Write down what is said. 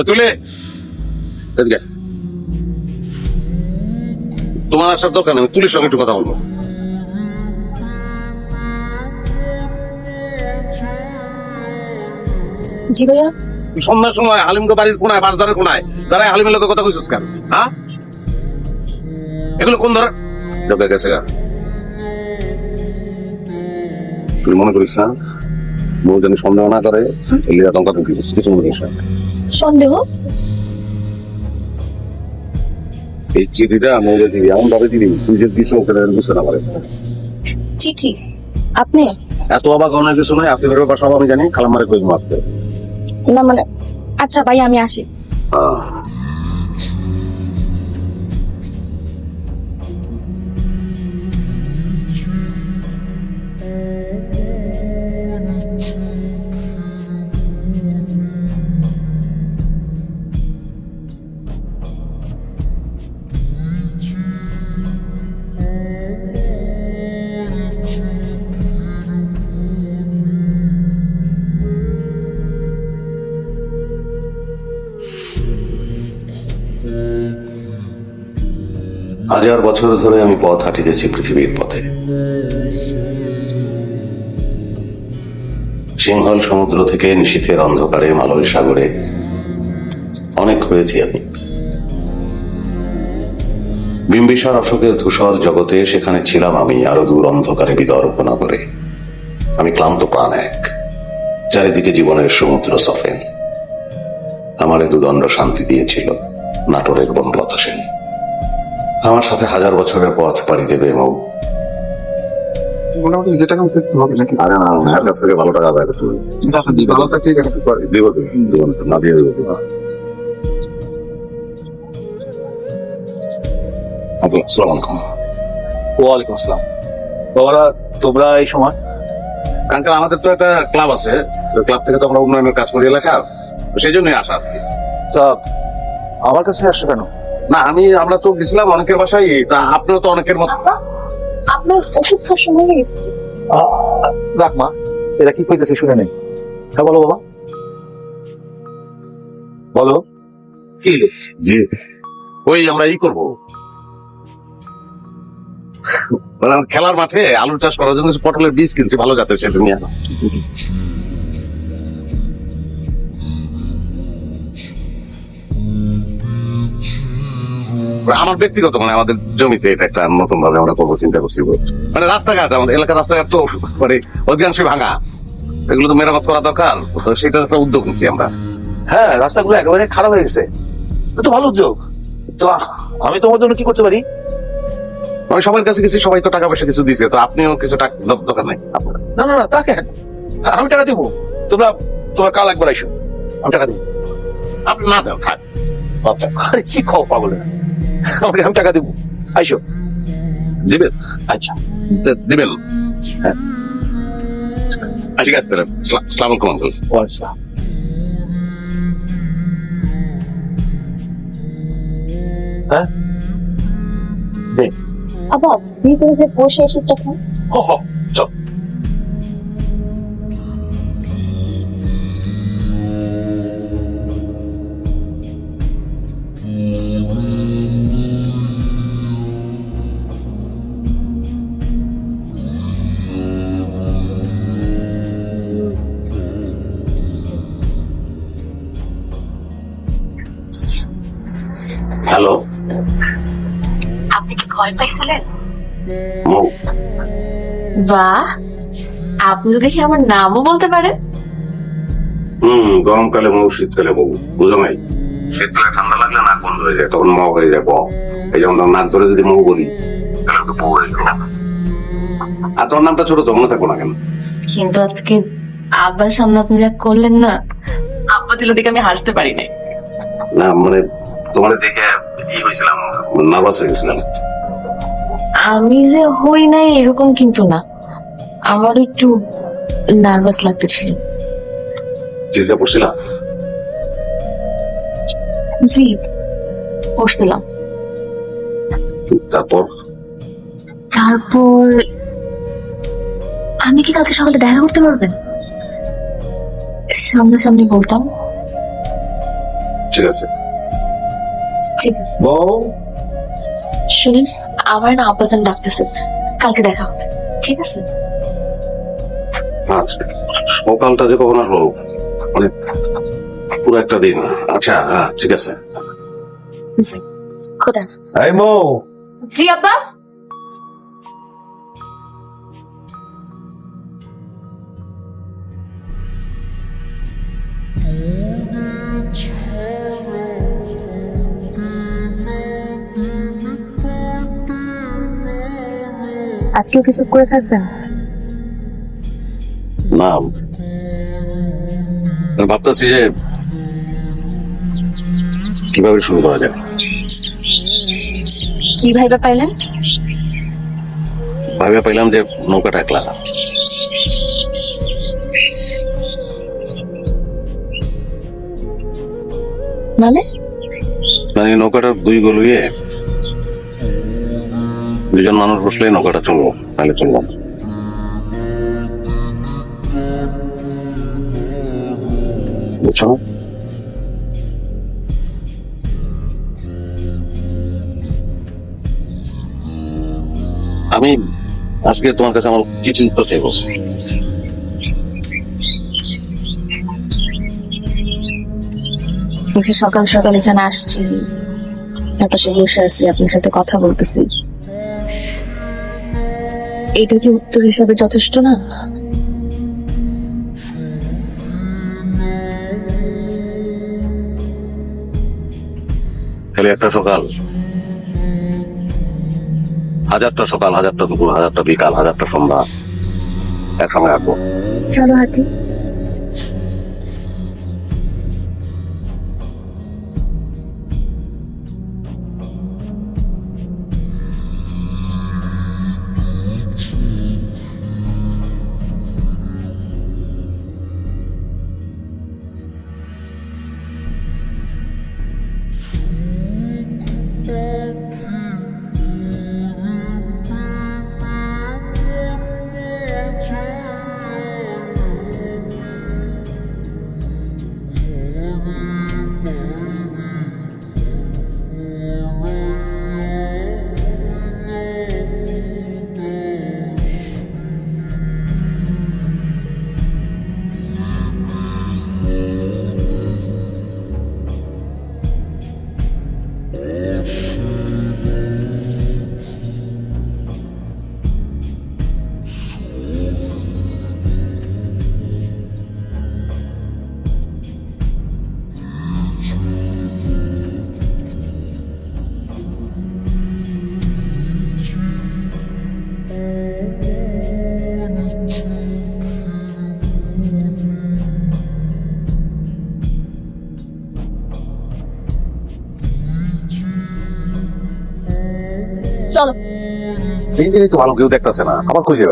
তুলে তোমার আসার দরকার নেই আমি তুলির সঙ্গে একটু কথা বলব। জি ভাইয়া। সন্ধ্যার সময় হালিমকে বাড়ির কোনায় বাজারের কোনায় দাঁড়ায় হালিমের লোকের কথা কইছিস কেন? হ্যাঁ? এগুলো কোন ধর ঢোকে গেছে তুই মনে করিস না? বউ সন্দেহ না করে কিছু মনে সন্দেহ? এই চিঠিটা দিবি এমন ভাবে দিবি তুই যে দিস ওকে বুঝতে না পারে। চিঠি? আপনি? এত অবাক অনেক কিছু নয় আসিফের ব্যাপার সব আমি জানি খালামারে কই আসতে। না মানে আচ্ছা ভাই আমি আসি। হাজার বছর ধরে আমি পথ হাঁটিতেছি পৃথিবীর পথে। সিংহল সমুদ্র থেকে নিশীথের অন্ধকারে, মালয় সাগরে অনেক হয়েছি আমি। বিম্বিসার অশোকের ধূসর জগতে সেখানে ছিলাম আমি, আরও দূর অন্ধকারে বিদর্পণা করে আমি ক্লান্ত প্রাণ এক, চারিদিকে জীবনের সমুদ্র সফেন। আমারে দুদণ্ড শান্তি দিয়েছিল নাটোরের বনলতা সেন। আমার সাথে হাজার বছরের পথ পাড়ি দেবে মৌ। মোটামুটি যেটা কাছে হবে নাকি? আরে না ভাইয়ের কাছ থেকে ভালো টাকা আদায় করতে হবে। ভালো চাকরি একটু করে দিব তো, দিব না দিয়ে দিব। আসসালামু আলাইকুম। ওয়ালাইকুম আসসালাম। বাবারা তোমরা এই সময়? আঙ্কেল আমাদের তো একটা ক্লাব আছে ক্লাব থেকে তো আমরা উন্নয়নের কাজ করি এলাকার তো সেই জন্যই আসা আর কি। তা আমার কাছে আসছো কেন? না আমি আমরা তো গেছিলাম অনেকের বাসায় তা আপনিও তো অনেকের মতো আপনার ওষুধ খাওয়ার সময় হয়ে গেছে রাখ মা এরা কি কইতেছে শুনে নেই হ্যাঁ বলো বাবা। বলো। কি জি। ওই আমরা ই করব। মানে খেলার মাঠে আলু চাষ করার জন্য পটলের বীজ কিনছি ভালো জাতের সেটা নিয়ে। আমার ব্যক্তিগত মানে আমাদের জমিতে এটা একটা নতুন ভাবে আমরা করব চিন্তা করছি মানে রাস্তাঘাট আমাদের এলাকার রাস্তাঘাট তো মানে অধিকাংশই ভাঙা। এগুলো তো মেরামত করা দরকার সেটার একটা উদ্যোগ নিচ্ছি আমরা। হ্যাঁ রাস্তাগুলো একেবারে খারাপ হয়ে গেছে। তো ভালো উদ্যোগ। তো আমি তোমার জন্য কি করতে পারি? আমি সবার কাছে গেছি সবাই তো টাকা পয়সা কিছু দিছে তো আপনিও কিছু টাকা দরকার নাই না না না তা কেন? আমি টাকা দিব। তোমরা তোমরা কাল একবার আইসো। আমি টাকা দিব। আপনি না দেন থাক। আচ্ছা আরে কি খাও পাগলে আমাকে আমি টাকা দিব। আইসো। দিবেন আচ্ছা। দিবেন? হ্যাঁ। ঠিক আছে তাহলে। সালাম আলাইকুম আঙ্কেল। ও হ্যাঁ? দে। আবার ভিতরে যে বসে ওষুধটা খান হ হ। চল। হ্যালো। আপনি কি ভয় পাইছিলেন? বাহ দেখি আমার নামও বলতে পারেন। হুম গরমকালে মৌ শীতকালে মৌ বুঝো নাই? শীতকালে ঠান্ডা লাগলে নাক বন্ধ হয়ে যায় তখন মৌ হয়ে যায় এই যেমন নাক ধরে যদি মৌ বলি তাহলে তো বউ হয়ে গেল আর তোমার নামটা ছোট তো মনে থাকব না কেন? কিন্তু আজকে আব্বার সামনে আপনি যা করলেন না আব্বা ছিল দেখে আমি হাসতে পারি নাই না মানে তোমার দেখে ই হয়েছিলাম। নার্ভাস হয়ে গেছিলাম আমি যে হই নাই এরকম কিন্তু না। আমার একটু নার্ভাস লাগতেছিল। চিন্তা করছিলাম জি পড়ছিলাম। তারপর? তারপর আমি কি কালকে সকালে দেখা করতে পারবেন? সামনাসামনি বলতাম। ঠিক আছে। ঠিক আছে। বউ? শুনেন আমার না আব্বাজান ডাকতেছে। কালকে দেখা হবে ঠিক আছে? আচ্ছা সকালটা যে কখন আসব? মানে পুরো একটা দিন। আচ্ছা হ্যাঁ ঠিক আছে। খোদা। এই বউ। জি আব্বা? আজকেও কিছু করে থাকবেন না। ভাবতেছি যে কীভাবে শুরু করা যায়। কি ভাইবা পাইলেন? ভাবে পাইলাম যে নৌকাটা একলা। মানে? মানে নৌকাটার দুই গলুয়ে দুজন মানুষ বসলে নৌকাটা চলবো তাহলে চলবো বুঝছ আমি আজকে তোমার কাছে আমার চিঠি উত্তর চাইব। সকাল সকাল এখানে আসছি তার পাশে বসে আছি, আপনার সাথে কথা বলতেছি। এটা কি উত্তর হিসাবে যথেষ্ট না? খালি একটা সকাল। হাজারটা সকাল হাজারটা দুপুর হাজারটা বিকাল হাজারটা সন্ধ্যা। একসঙ্গে আসব। চলো হাঁটি। চলো। এই তো ভালো কেউ দেখতেছে না। আবার খুঁজে